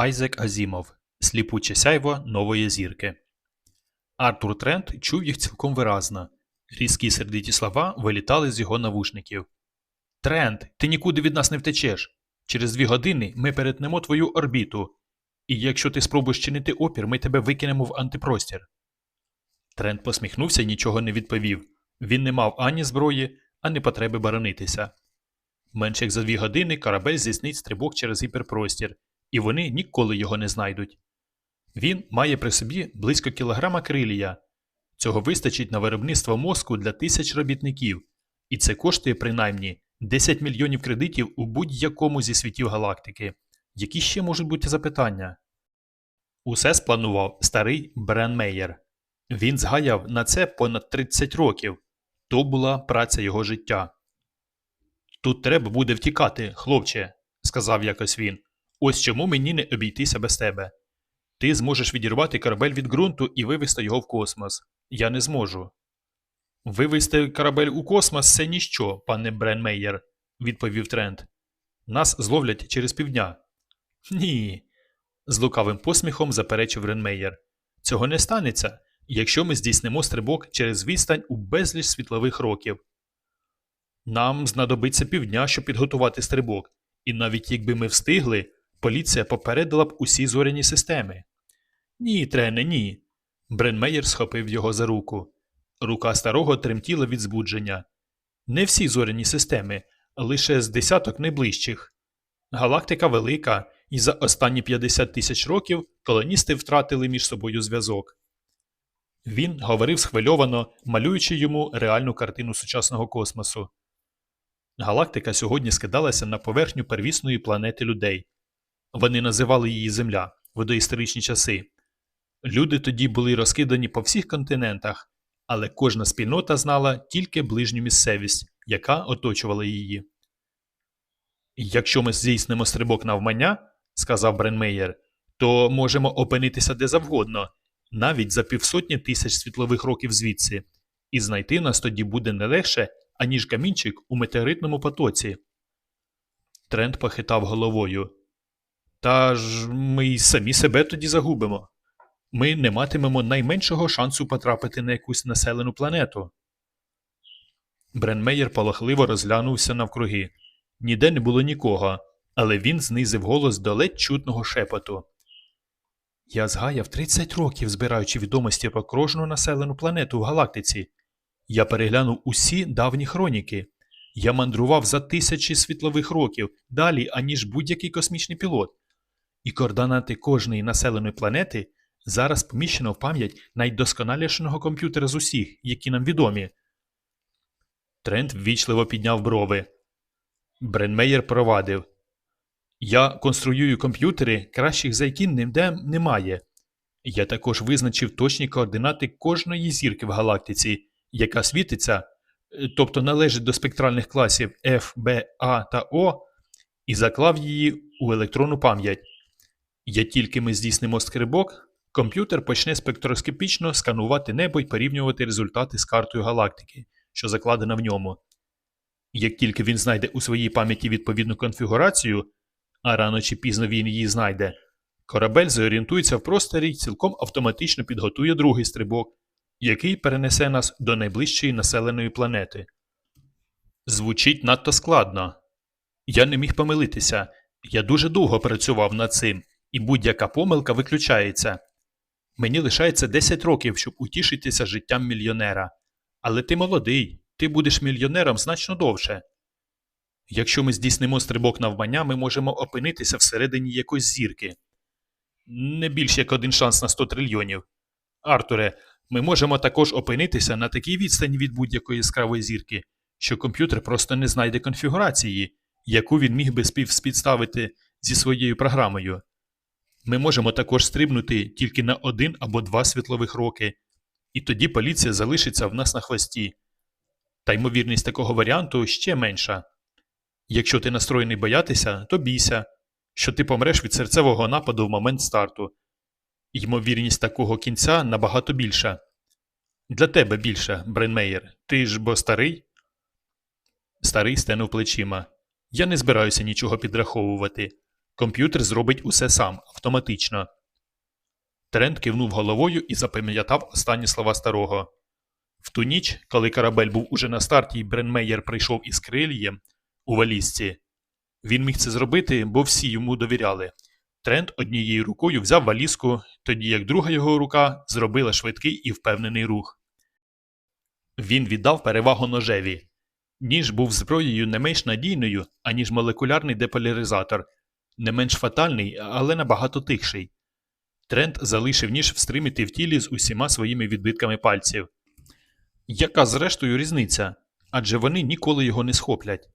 Айзек Азімов Сліпуче сяйво нової зірки. Артур Трент чув їх цілком виразно. Різкі сердиті слова вилітали з його навушників. Трент, ти нікуди від нас не втечеш. Через дві години ми перетнемо твою орбіту. І якщо ти спробуєш чинити опір, ми тебе викинемо в антипростір. Трент посміхнувся і нічого не відповів. Він не мав ані зброї, ані потреби боронитися. Менше як за дві години корабель здійснить стрибок через гіперпростір, і вони ніколи його не знайдуть. Він має при собі близько кілограма крилія. Цього вистачить на виробництво мозку для тисяч робітників, і це коштує принаймні 10 мільйонів кредитів у будь-якому зі світів галактики. Які ще можуть бути запитання? Усе спланував старий Брен Мейєр. Він згаяв на це понад 30 років. То була праця його життя. Тут треба буде втікати, хлопче, сказав якось він. Ось чому мені не обійтися без тебе. Ти зможеш відірвати корабель від ґрунту і вивести його в космос. Я не зможу. Вивести корабель у космос це ніщо, пане Бренмейєр, відповів Трент. Нас зловлять через півдня. Ні. з лукавим посміхом заперечив Ренмейєр. Цього не станеться, якщо ми здійснимо стрибок через відстань у безліч світлових років. Нам знадобиться півдня, щоб підготувати стрибок, і навіть якби ми встигли, поліція попередила б усі зоряні системи. Ні, трене, ні. Бренмеєр схопив його за руку. Рука старого тремтіла від збудження. Не всі зоряні системи, лише з десяток найближчих. Галактика велика, і за останні 50 тисяч років колоністи втратили між собою зв'язок. Він говорив схвильовано, малюючи йому реальну картину сучасного космосу. Галактика сьогодні скидалася на поверхню первісної планети людей. Вони називали її Земля в доісторичні часи. Люди тоді були розкидані по всіх континентах, але кожна спільнота знала тільки ближню місцевість, яка оточувала її. Якщо ми здійснимо стрибок навмання, сказав Бренмеєр, то можемо опинитися де завгодно, навіть за півсотні тисяч світлових років звідси, і знайти нас тоді буде не легше, аніж камінчик у метеоритному потоці. Трент похитав головою. Та ж ми й самі себе тоді загубимо. Ми не матимемо найменшого шансу потрапити на якусь населену планету. Бренмеєр полохливо розглянувся навкруги. Ніде не було нікого, але він знизив голос до ледь чутного шепоту. Я згаяв 30 років, збираючи відомості про кожну населену планету в галактиці. Я переглянув усі давні хроніки. Я мандрував за тисячі світлових років далі, аніж будь-який космічний пілот. І координати кожної населеної планети зараз поміщено в пам'ять найдосконалішого комп'ютера з усіх, які нам відомі. Трент ввічливо підняв брови. Бренмеєр провадив. Я конструюю комп'ютери, кращих за які ніде немає. Я також визначив точні координати кожної зірки в галактиці, яка світиться, тобто належить до спектральних класів F, B, A та O, і заклав її у електронну пам'ять. Як тільки ми здійснимо скрибок, комп'ютер почне спектроскопічно сканувати небо і порівнювати результати з картою галактики, що закладена в ньому. Як тільки він знайде у своїй пам'яті відповідну конфігурацію, а рано чи пізно він її знайде, корабель зорієнтується в просторі і цілком автоматично підготує другий стрибок, який перенесе нас до найближчої населеної планети. Звучить надто складно. Я не міг помилитися. Я дуже довго працював над цим, і будь-яка помилка виключається. Мені лишається 10 років, щоб утішитися життям мільйонера. Але ти молодий, ти будеш мільйонером значно довше. Якщо ми здійснимо стрибок навмання, ми можемо опинитися всередині якоїсь зірки. Не більш як один шанс на 100 трильйонів. Артуре, ми можемо також опинитися на такій відстані від будь-якої яскравої зірки, що комп'ютер просто не знайде конфігурації, яку він міг би співставити зі своєю програмою. Ми можемо також стрибнути тільки на один або два світлових роки, і тоді поліція залишиться в нас на хвості. Та ймовірність такого варіанту ще менша. Якщо ти настроєний боятися, то бійся, що ти помреш від серцевого нападу в момент старту. Ймовірність такого кінця набагато більша. Для тебе більша, Бренмеєр. Ти ж бо старий? Старий стенув плечима. Я не збираюся нічого підраховувати. Комп'ютер зробить усе сам, автоматично. Трент кивнув головою і запам'ятав останні слова старого. В ту ніч, коли корабель був уже на старті і Бренмеєр прийшов із крильєм у валізці, він міг це зробити, бо всі йому довіряли. Трент однією рукою взяв валізку, тоді як друга його рука зробила швидкий і впевнений рух. Він віддав перевагу ножеві. Ніж був зброєю не менш надійною, аніж молекулярний деполяризатор, не менш фатальний, але набагато тихший. Трент залишив ніж встримити в тілі з усіма своїми відбитками пальців. Яка зрештою різниця? Адже вони ніколи його не схоплять.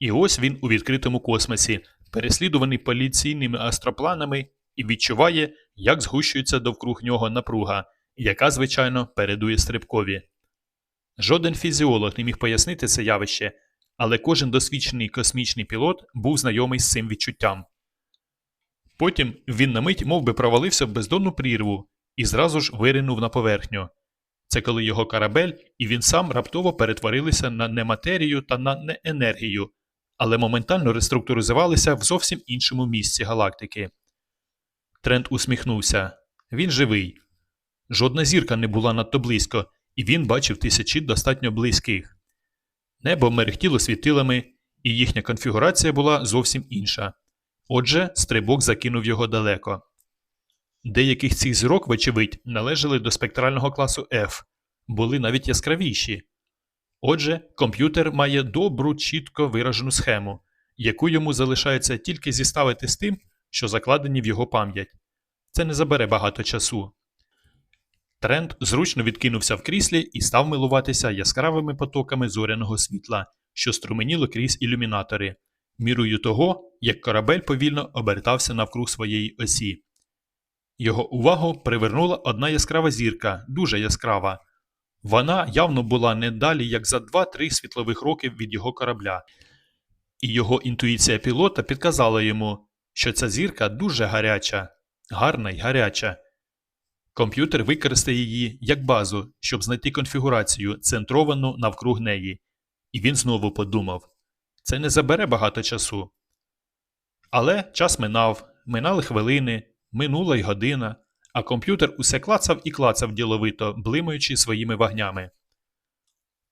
І ось він у відкритому космосі, переслідуваний поліційними астропланами, і відчуває, як згущується довкруг нього напруга, яка, звичайно, передує стрибкові. Жоден фізіолог не міг пояснити це явище, але кожен досвідчений космічний пілот був знайомий з цим відчуттям. Потім він на мить мов би, провалився в бездонну прірву і зразу ж виринув на поверхню. Це коли його корабель і він сам раптово перетворилися на нематерію та на неенергію, але моментально реструктуризувалися в зовсім іншому місці галактики. Трент усміхнувся. Він живий. Жодна зірка не була надто близько, і він бачив тисячі достатньо близьких. Небо мерехтіло світилами, і їхня конфігурація була зовсім інша. Отже, стрибок закинув його далеко. Деяких цих зірок, вочевидь, належали до спектрального класу F, були навіть яскравіші. Отже, комп'ютер має добру, чітко виражену схему, яку йому залишається тільки зіставити з тим, що закладені в його пам'ять. Це не забере багато часу. Трент зручно відкинувся в кріслі і став милуватися яскравими потоками зоряного світла, що струменіло крізь ілюмінатори, мірою того, як корабель повільно обертався навкруг своєї осі. Його увагу привернула одна яскрава зірка, дуже яскрава. Вона явно була не далі, як за 2-3 світлових роки від його корабля, і його інтуїція пілота підказала йому, що ця зірка дуже гаряча, гарна й гаряча. Комп'ютер використає її як базу, щоб знайти конфігурацію, центровану навкруг неї. І він знову подумав це не забере багато часу. Але час минав, минали хвилини, минула й година, а комп'ютер усе клацав і клацав діловито, блимаючи своїми вогнями.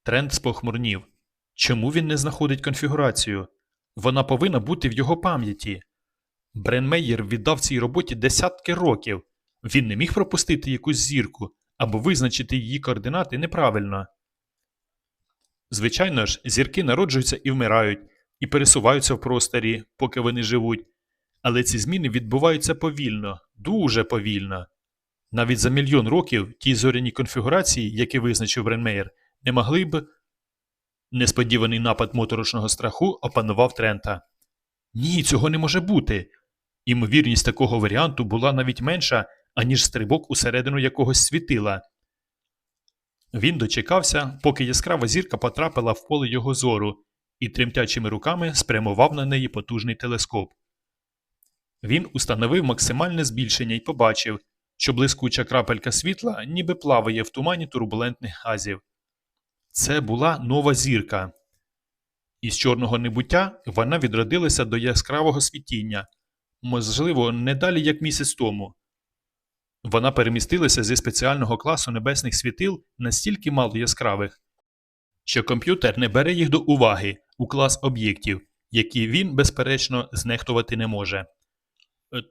Тренд спохмурнів. Чому він не знаходить конфігурацію? Вона повинна бути в його пам'яті. Бренмеєр віддав цій роботі десятки років. Він не міг пропустити якусь зірку або визначити її координати неправильно. Звичайно ж, зірки народжуються і вмирають, і пересуваються в просторі, поки вони живуть, але ці зміни відбуваються повільно, дуже повільно. Навіть за мільйон років ті зоряні конфігурації, які визначив Бренмеєр, не могли б. Несподіваний напад моторошного страху опанував Трента. Ні, цього не може бути. Імовірність такого варіанту була навіть менша, аніж стрибок усередину якогось світила. Він дочекався, поки яскрава зірка потрапила в поле його зору, і тремтячими руками спрямував на неї потужний телескоп. Він установив максимальне збільшення і побачив, що блискуча крапелька світла ніби плаває в тумані турбулентних газів. Це була нова зірка. Із чорного небуття вона відродилася до яскравого світіння, можливо, не далі як місяць тому. Вона перемістилася зі спеціального класу небесних світил настільки мало яскравих, що комп'ютер не бере їх до уваги у клас об'єктів, які він, безперечно, знехтувати не може.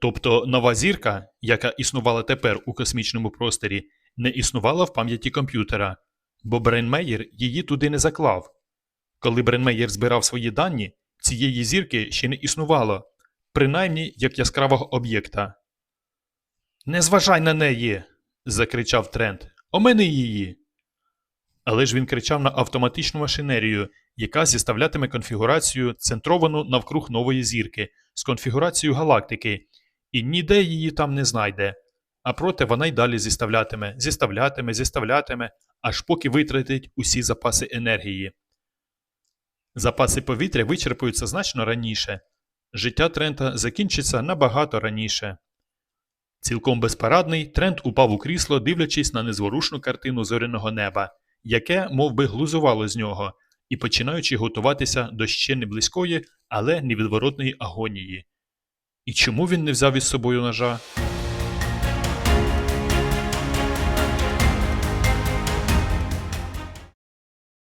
Тобто нова зірка, яка існувала тепер у космічному просторі, не існувала в пам'яті комп'ютера, бо Бренмеєр її туди не заклав. Коли Бренмеєр збирав свої дані, цієї зірки ще не існувало, принаймні як яскравого об'єкта. Не зважай на неї. закричав Трент. Омини її. Але ж він кричав на автоматичну машинерію, яка зіставлятиме конфігурацію, центровану навкруг нової зірки, з конфігурацією галактики, і ніде її там не знайде. А проте вона й далі зіставлятиме, зіставлятиме, зіставлятиме, аж поки витратить усі запаси енергії. Запаси повітря вичерпуються значно раніше. Життя Трента закінчиться набагато раніше. Цілком безпарадний Трент упав у крісло, дивлячись на незворушну картину зоряного неба, яке мов би, глузувало з нього, і починаючи готуватися до ще не близької, але невідворотної агонії. І чому він не взяв із собою ножа?